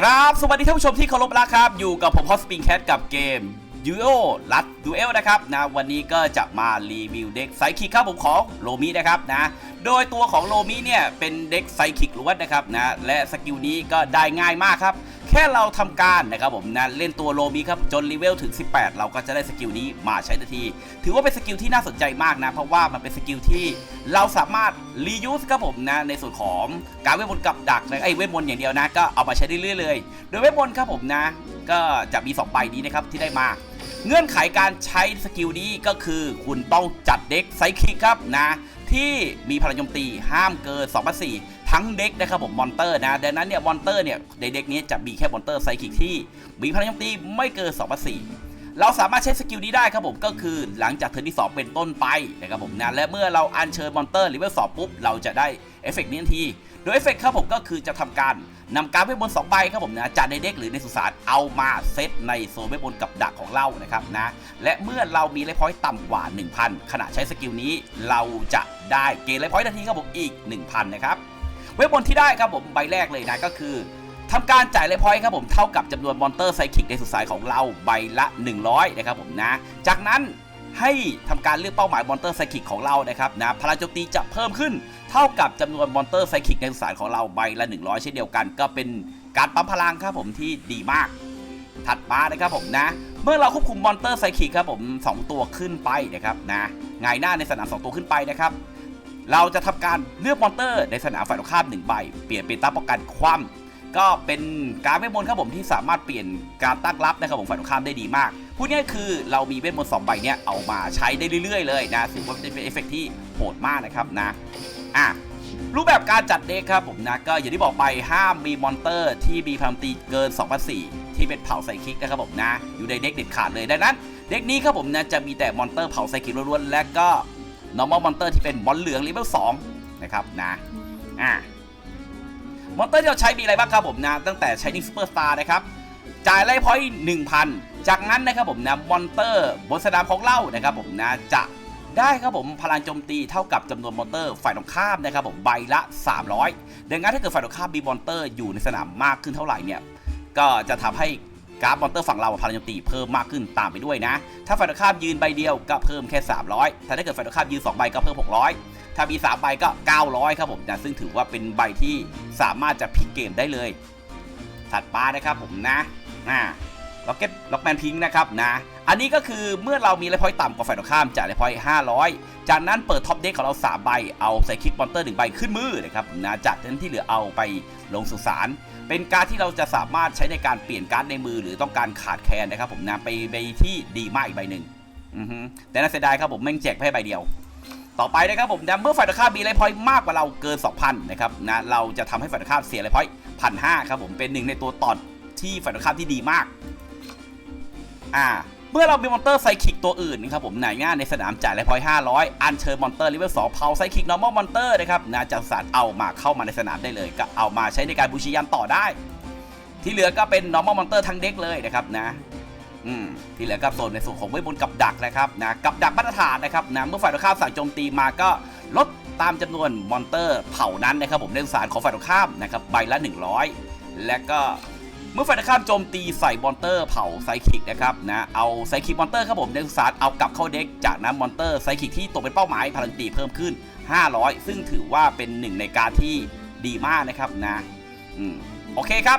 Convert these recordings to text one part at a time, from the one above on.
ครับสวัสดีท่านผู้ชมที่เคารพรักครับ อยู่กับผมฮอสปิงแคทกับเกมยูโอลัดดูเอลนะครับนะวันนี้ก็จะมารีวิวเด็กไซคิกครับผมของโลมินะครับนะโดยตัวของโลมิเนี่ยเป็นเด็กไซคิกล้วนนะครับนะและสกิลนี้ก็ได้ง่ายมากครับ แค่เราทำการนะครับผมนะเล่นตัวโลมิครับจนเลเวลถึง 18 เราก็จะได้สกิลนี้มาใช้ทันที ถือว่าเป็นสกิลที่น่าสนใจมากนะ เพราะว่ามันเป็นสกิลที่เราสามารถรียูสครับผมนะในส่วนของการเวทมนต์กับดักนะไอ้เวทมนต์อย่างเดียวนะก็เอามาใช้ได้เรื่อยๆเลย โดยเวทมนต์ครับผมนะ ก็จะมี2ใบนี้นะครับที่ได้มาเงื่อนไขการใช้สกิลนี้ก็คือคุณต้องจัดเด็กไซคิกครับนะที่มีพลังโจมตีห้ามเกิน2 4 ทั้งเด็กนะครับผมมอนเตอร์นะดังนั้นเนี่ยมอนเตอร์เนี่ยในเด็กนี้จะมีแค่มอนเตอร์ไซคิกที่มีพลังโจมตีไม่เกิน2 4เราสามารถใช้สกิลนี้ได้ครับผมก็คือหลังจากเทิร์นที่ 2 เป็นต้นไปนะครับผมนะและเมื่อเราอัญเชิญมอนเตอร์เลเวล2ปุ๊บ เราจะได้เอฟเฟกต์นี้ทันที โดยเอฟเฟกต์ครับผมก็คือจะทำการนำการเวทมนต์สองใบครับผมนะจากในเด็กหรือในสุสานเอามาเซตในโซนเวทมนต์กับดักของเรานะครับนะและเมื่อเรามีเลพอยต์ต่ำกว่า 1,000 ขณะใช้สกิลนี้ เราจะได้เกณฑ์เลพอยต์ทันทีครับผมอีก 1,000 นะครับ เวทมนต์ที่ได้ครับผมใบแรกเลยนะก็คือทำการจ่ายเลพอยต์ครับผมเท่ากับจำนวนมอนเตอร์ไซคิกในสุดสานของเราใบละ 100 นะครับผมนะ จากนั้นให้ทำการเลือกเป้าหมายมอนเตอร์ไซคิกของเรานะครับนะพลังโจมตีจะเพิ่มขึ้น เท่ากับจำนวนมอนเตอร์ไซคิกในสุสานของเราใบละ 100 เช่นเดียวกัน ก็เป็นการปั๊มพลังครับผมที่ดีมาก ถัดมานะครับผมนะ เมื่อเราควบคุมมอนเตอร์ไซคิกครับผม 2 ตัวขึ้นไปนะครับนะไงายหน้าในสนาม 2 ตัวขึ้นไปนะครับ เราจะทำการเลือกมอนเตอร์ในสนามฝ่ายตรงข้ามหนึ่งใบ เปลี่ยนเป็นตั้งป้องกันคว่ำก็เป็นการเวทมนต์ครับผมที่สามารถเปลี่ยนการตั้งรับนะครับผมฝ่ายตรงข้ามได้ดีมากพูดง่ายคือเรามีเวทมนต์สองใบเนี้ยเอามาใช้ได้เรื่อยๆเลยนะถือว่าเป็นเอฟเฟกต์ที่โหดมากนะครับนะอะรูปแบบการจัดเด็กครับผมนะก็อย่างที่บอกไปห้ามมีมอนเตอร์ที่มีพลังตีเกิน2 4 0ที่เป็นเผาไซคิกนะครับผมนะ อยู่ในเด็กเด็ดขาดเลยดังนั้น เด็กนี้ครับผมนะจะมีแต่มอนเตอร์เผาไซคิกล้วนๆและก็ normal monster ที่เป็นมอนเหลืองเลเวล2นะครับนะอ่ามอนเตอร์ที่เราใช้มีอะไรบ้างครับผมนะ ตั้งแต่ Shining Superstar นะครับ จ่ายไล่พอยต์1,000 จากนั้นนะครับผมนะมอนเตอร์บนสนามของเรานะครับผมนะจะได้ครับผมพลังโจมตีเท่ากับจำนวนมอนเตอร์ฝ่ายตรงข้ามนะครับผมใบละ 300 ดังนั้นถ้าเกิดฝ่ายตรงข้ามมีมอนเตอร์อยู่ในสนามมากขึ้นเท่าไหร่เนี่ยก็จะทำให้ กราฟมอนเตอร์ฝั่งเราพลังโจมตีเพิ่มมากขึ้นตามไปด้วยนะ ถ้าฝ่ายตรงข้ามยืนใบเดียวก็เพิ่มแค่ 300ถ้าถ้าเกิดฝ่ายตรงข้ามยืน 2 ใบก็เพิ่ม 600 ถ้ามี 3 ใบก็ 900 ครับผมนะซึ่งถือว่าเป็นใบที่สามารถจะพลิกเกมได้เลย ถัดมานะครับผมนะอ่าล็อกเก็ตล็อกแมนพิงนะครับนะ อันนี้ก็คือเมื่อเรามีเลพอยต่ำกว่าฝ่ายตรงข้ามจ่ายเลพอยต์500 จากนั้นเปิดท็อปเด็กของเรา3ใบ เอาใส่คิกมอนเตอร์1ใบขึ้นมือนะครับนะจากนั้นที่เหลือเอาไปลงสุสานเป็นการที่เราจะสามารถใช้ในการเปลี่ยนการ์ดในมือหรือต้องการขาดแคลนนะครับ ผมนะไปใบที่ดีมากอีกใบหนึ่งแต่น่าเสียดายครับผมแม่งแจกแค่ใบเดียว ต่อไปนะครับผมนะเมื่อฝ่ายตรงข้ามมีไลพอยมากกว่าเราเกิน 2,000นะครับนะเราจะทำให้ฝ่ายตรงข้ามเสียไลพอยพันห้าครับผมเป็นหนึ่งในตัวตอดที่ฝ่ายตรงข้ามที่ดีมาก อ่า เมื่อเรามีมอนเตอร์ไซคิกตัวอื่นนะครับผมหน่ายง่ายในสนามจ่ายไลพอยต์500อันเชิญมอนเตอร์เลเวล2เผาไซคิกนอร์มอลมอนเตอร์นะครับนะจากสารเอามาเข้ามาในสนามได้เลย ก็เอามาใช้ในการบูชิยันต่อได้ ที่เหลือก็เป็น normal monster ทั้งเด็กเลยนะครับนะอืมที่เหลือก็โซนในส่วนของเวทมนต์กับดักนะครับนะกับดักมาตรฐานนะครับนะเมื่อฝ่ายตรงข้ามสั่งโจมตีมาก็ลดตามจำนวนมอนเตอร์เผ่านั้นนะครับผมในสารของฝ่ายตรงข้ามนะครับใบละ 100 และก็ เมื่อฝ่ายตรงข้ามโจมตีใส่มอนเตอร์เผาไซคิกนะครับนะเอาไซคิกมอนเตอร์ครับผมในสาร์เอากลับเข้าเด็กจากนั้นมอนเตอร์ไซคิกที่ตกเป็นเป้าหมายพลังตีเพิ่มขึ้น 500 ซึ่งถือว่าเป็นหนึ่งในการที่ดีมากนะครับนะอืมโอเคครับ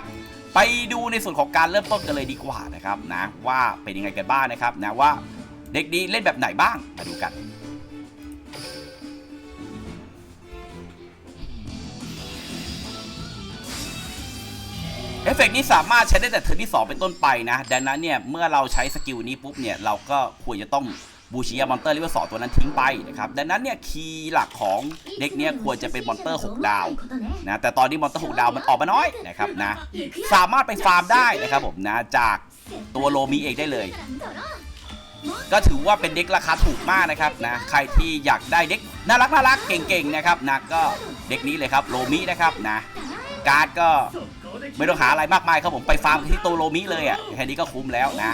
ไปดูในส่วนของการเริ่มต้นกันเลยดีกว่านะครับนะว่าเป็นยังไงกันบ้างนะครับนะว่าเด็กดีเล่นแบบไหนบ้างมาดูกัน เอฟเฟกต์นี้สามารถใช้ได้แต่เทิร์นที่ 2 เป็นต้นไปนะ ดังนั้นเนี่ย เมื่อเราใช้สกิลนี้ปุ๊บเนี่ย เราก็ควรจะต้องบูชิยามอนเตอร์เลเวล2ตัวนั้นทิ้งไปนะครับ ดังนั้นเนี่ย คีย์หลักของเด็กเนี่ยควรจะเป็นมอนเตอร์ 6 ดาวนะแต่ตอนนี้มอนเตอร์ 6 ดาวมันออกมาน้อยนะครับนะสามารถไปฟาร์มได้นะครับผมนะจากตัวโลมิเองได้เลย ก็ถือว่าเป็นเด็กราคาถูกมากนะครับนะใครที่อยากได้เด็กน่ารักน่ารักเก่งๆนะครับนะก็เด็กนี้เลยครับโลมินะครับนะการ์ดก็ ไม่ต้องหาอะไรมากมายครับผมไปฟาร์มที่โตโรมิเลยอะแค่นี้ก็คุ้มแล้วนะ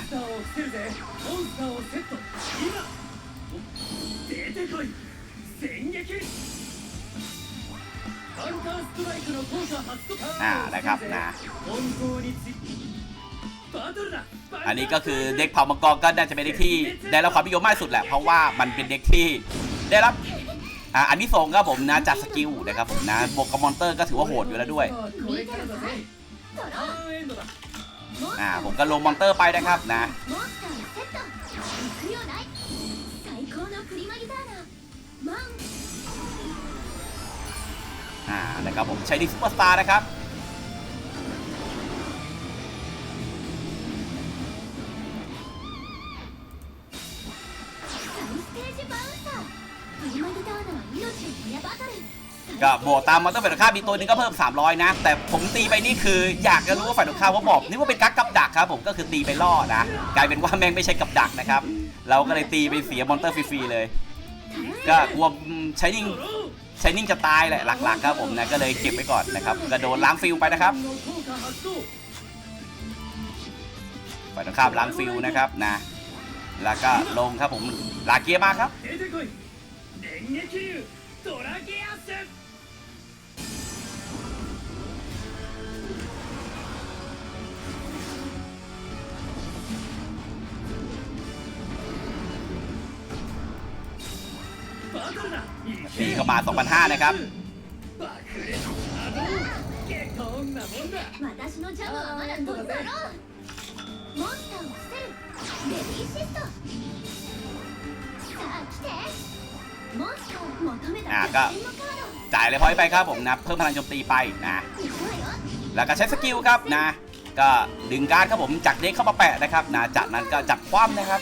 อ่านะครับนะอันนี้ก็คือเด็กเผ่ามังกรก็น่าจะเป็นเด็กที่ได้รับความนิยมมากสุดแหละ เพราะว่ามันเป็นเด็กที่ได้รับอันนี้ส่งครับผมนะจากสกิลนะครับผมนะบวกกับมอนเตอร์ก็ถือว่าโหดอยู่แล้วด้วย อ่าผมก็ลงมอนเตอร์ไปนะครับนะอ่านะครับผมใช้ดิสปอร์สตาร์นะครับ บวกตามมอนเตอร์ไฟายตรงข้ามมีตัวนึงก็เพิ่ม 300 นะ แต่ผมตีไปนี่คืออยากจะรู้ว่าฝ่ายตรงข้ามเขาบอกนี่ว่าเป็นกั๊กกับดักครับผมก็คือตีไปล่อนะกลายเป็นว่าแม่งไม่ใช่กับดักนะครับเราก็เลยตีไปเสียมอนเตอร์ฟรีๆเลย ก็กลัวใช้นิ่งใช้นิ่งจะตายแหละหลักๆครับผมนะก็เลยเก็บไว้ก่อนนะครับกระโดดล้างฟิลไปนะครับฝ่ายตรงข้ามล้างฟิลนะครับนะ แล้วก็ลงครับผมลาเกียมาครับ บาท2,500นะครับอ่าก็จ่ายเลยพอยไปครับผมนะเพิ่มพลังโจมตีไปนะ แล้วก็ใช้สกิลครับนะ ก็ดึงการ์ดครับผมจากเด็กเข้ามาแปะนะครับนะจากนั้นก็จับคว่ำนะครับ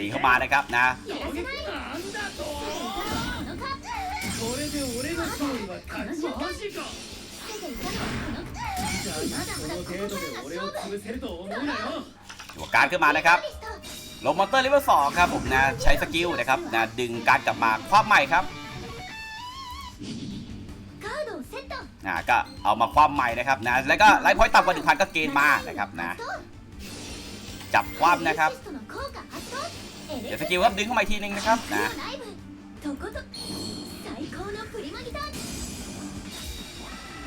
ตีเข้ามานะครับนะหัวการขึ้นมานะครับลงมอเตอร์เลเวลสองครับผมนะใช้สกิลนะครับนะดึงการกลับมาคว้าใหม่ครับนะก็เอามาคว้าใหม่นะครับนะแล้วก็ไลฟ์พอยต์ต่ำกว่าหนึ่งพันก็เกณฑ์มานะครับนะจับคว้านะครับ เดี๋ยวสกิลครับดึงเข้ามาทีนึงนะครับนะ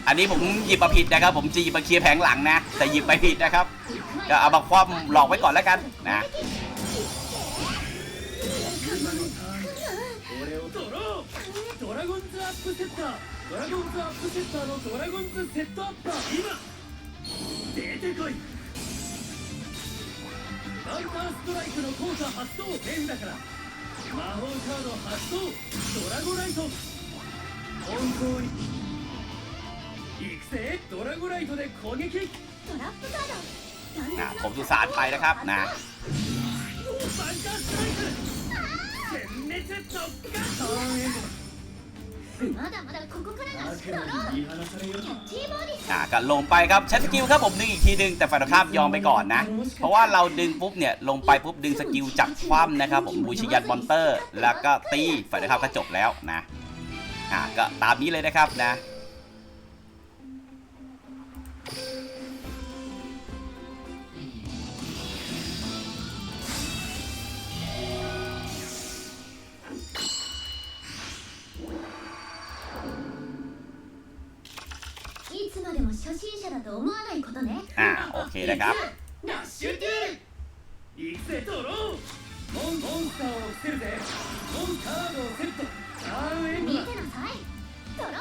อันนี้ผมหยิบมาผิดนะครับ ผมจะหยิบมาเคลียร์แผงหลังนะ แต่หยิบไปผิดนะครับจะเอามาคว่ำหลอกไว้ก่อนแล้วกันนะドラゴンズアップセッターのドラゴンズセットアッパー今出てこいバンターストライクの効果発動変だから魔法カード発動ドラゴライト本当に行くぜドラゴライトで攻撃トラップカード นะผมสุสานไปนะครับนะ バンターストライク全滅特化 อ่าก็ลงไปครับใช้สกิลครับผมดึงอีกทีดึงแต่ฝ่ายตรงข้ามยอมไปก่อนนะ เพราะว่าเราดึงปุ๊บเนี่ยลงไปปุ๊บดึงสกิลจับคว่ำนะครับผมบูชิยันมอนเตอร์ แล้วก็ตีฝ่ายตรงข้ามก็จบแล้วนะอ่าก็ตามนี้เลยนะครับนะ ンモンスターを伏せるぜモンカードをセットターンエンドだ見てなさいドロー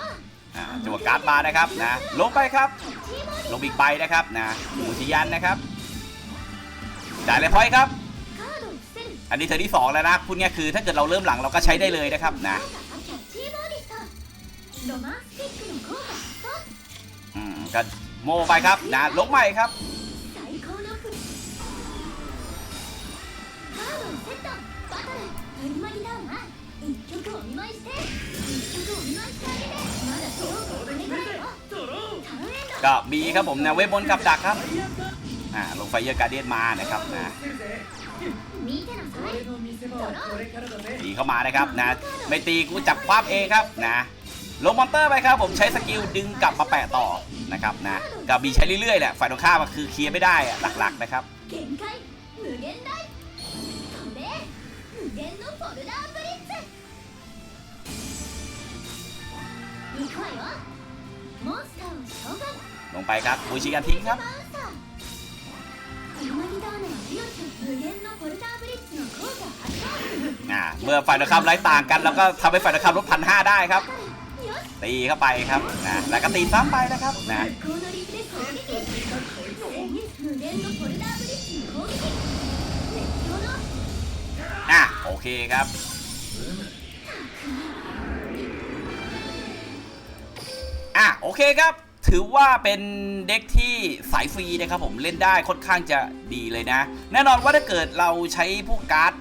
อ่าจังหวะการ์ดมานะครับนะ ลงไปครับ キャッチーボディ ลงอีกใบนะครับนะบูชยันนะครับจ่ายเลยพอยต์ครับ カードを伏せる อันนี้เธอที่สองแล้วนะพูดง่ายคือถ้าเกิดเราเริ่มหลังเราก็ใช้ได้เลยนะครับนะ キャッチーボディストロマンスティックの効果発動 อืมก็โมไปครับนะลงใหม่ครับ ก็บีครับผมนะเว็บบนกับดักครับอ่าลงไฟเยอร์การเดียนมานะครับนะตีเข้ามานะครับนะไม่ตีกูจับคว้าเองครับนะลงมอนเตอร์ไปครับผมใช้สกิลดึงกลับมาแปะต่อนะครับนะกับบีใช้เรื่อยๆแหละฝ่ายตรงข้ามคือเคลียร์ไม่ได้หลักๆนะครับ 限のフォルダーブリッツ行くわよモンスターを召喚ลงไปครับบูชิกาทิ้งครับอ่เมื่อฝ่ายตรงข้ามไล่ต่างกัน แล้วก็ทำให้ฝ่ายตรงข้ามลดพันห้าได้ครับ ตีเข้าไปครับนะแล้วก็ตีซ้ำไปนะครับนะ อะโอเคครับ อะโอเคครับ ถือว่าเป็นเด็กที่สายฟรีนะครับผมเล่นได้ค่อนข้างจะดีเลยนะ แน่นอนว่าถ้าเกิดเราใช้พวกการ์ด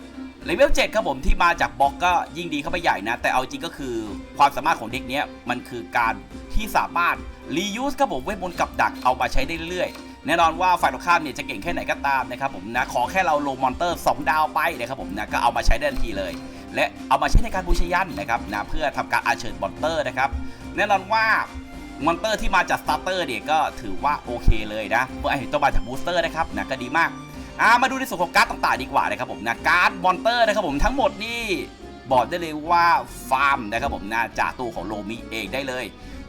เลเวล7ครับผมที่มาจากบล็อกก็ยิ่งดีเข้าไปใหญ่นะ แต่เอาจริงก็คือความสามารถของเด็กเนี้ยมันคือการที่สามารถรียูสครับผมเวทมนต์กับดักเอามาใช้ได้เรื่อย แน่นอนว่าฝ่ายตรงข้ามเนี่ยจะเก่งแค่ไหนก็ตามนะครับผมนะขอแค่เราลงมอนเตอร์ 2 ดาวไปนะครับผมนะก็เอามาใช้ได้ทันทีเลย และเอามาใช้ในการบูชยันนะครับนะเพื่อทำการอาเชิญมอนเตอร์นะครับแน่นอนว่ามอนเตอร์ที่มาจากสตาร์เตอร์เนี่ยก็ถือว่าโอเคเลยนะเมื่อไอ้ตัวมาจากบูสเตอร์นะครับนะก็ดีมากอ่ามาดูในส่วนของการ์ดต่างๆดีกว่านะครับผมนะการ์ดมอนเตอร์นะครับผมทั้งหมดนี่ บอกได้เลยว่าฟาร์มนะครับผมนะจากตัวของโลมิเองได้เลย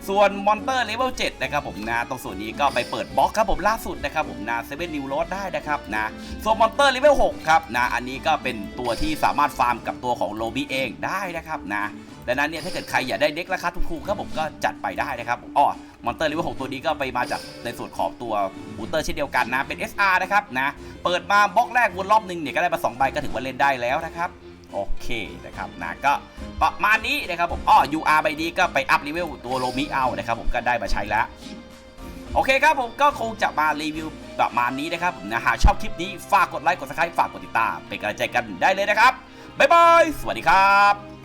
ส่วนมอนเตอร์เลเวล7นะครับผมนะตรงส่วนนี้ก็ไปเปิดบล็อกครับผมล่าสุดนะครับผมนะเซเว่นนิวโรดได้นะครับนะส่วนมอนเตอร์เลเวล6ครับนะอันนี้ก็เป็นตัวที่สามารถฟาร์มกับตัวของโลมิเองได้นะครับนะดังนั้นเนี่ยถ้าเกิดใครอยากได้เด็กราคาถูกๆครับผมก็จัดไปได้นะครับอ๋อมอนเตอร์เลเวล6ตัวนี้ก็ไปมาจากในส่วนของตัวบูเตอร์เช่นเดียวกันนะ เป็น SR นะครับนะ เปิดมาบล็อกแรกวนรอบหนึ่งเนี่ยก็ได้มาสองใบก็ถือว่าเล่นได้แล้วนะครับ โอเคนะครับนะก็ประมาณนี้นะครับผมอ้อ UR ใบนี้ก็ไปอัพเลเวลตัวโลมิเอานะครับผมก็ได้มาใช้แล้วโอเคครับผมก็คงจะมารีวิวประมาณนี้นะครับผมนะหากชอบคลิปนี้ฝากกดไลค์กดซับสไครต์ฝากกดติดตามเป็นกำลังใจกันได้เลยนะครับบ๊ายบายสวัสดีครับ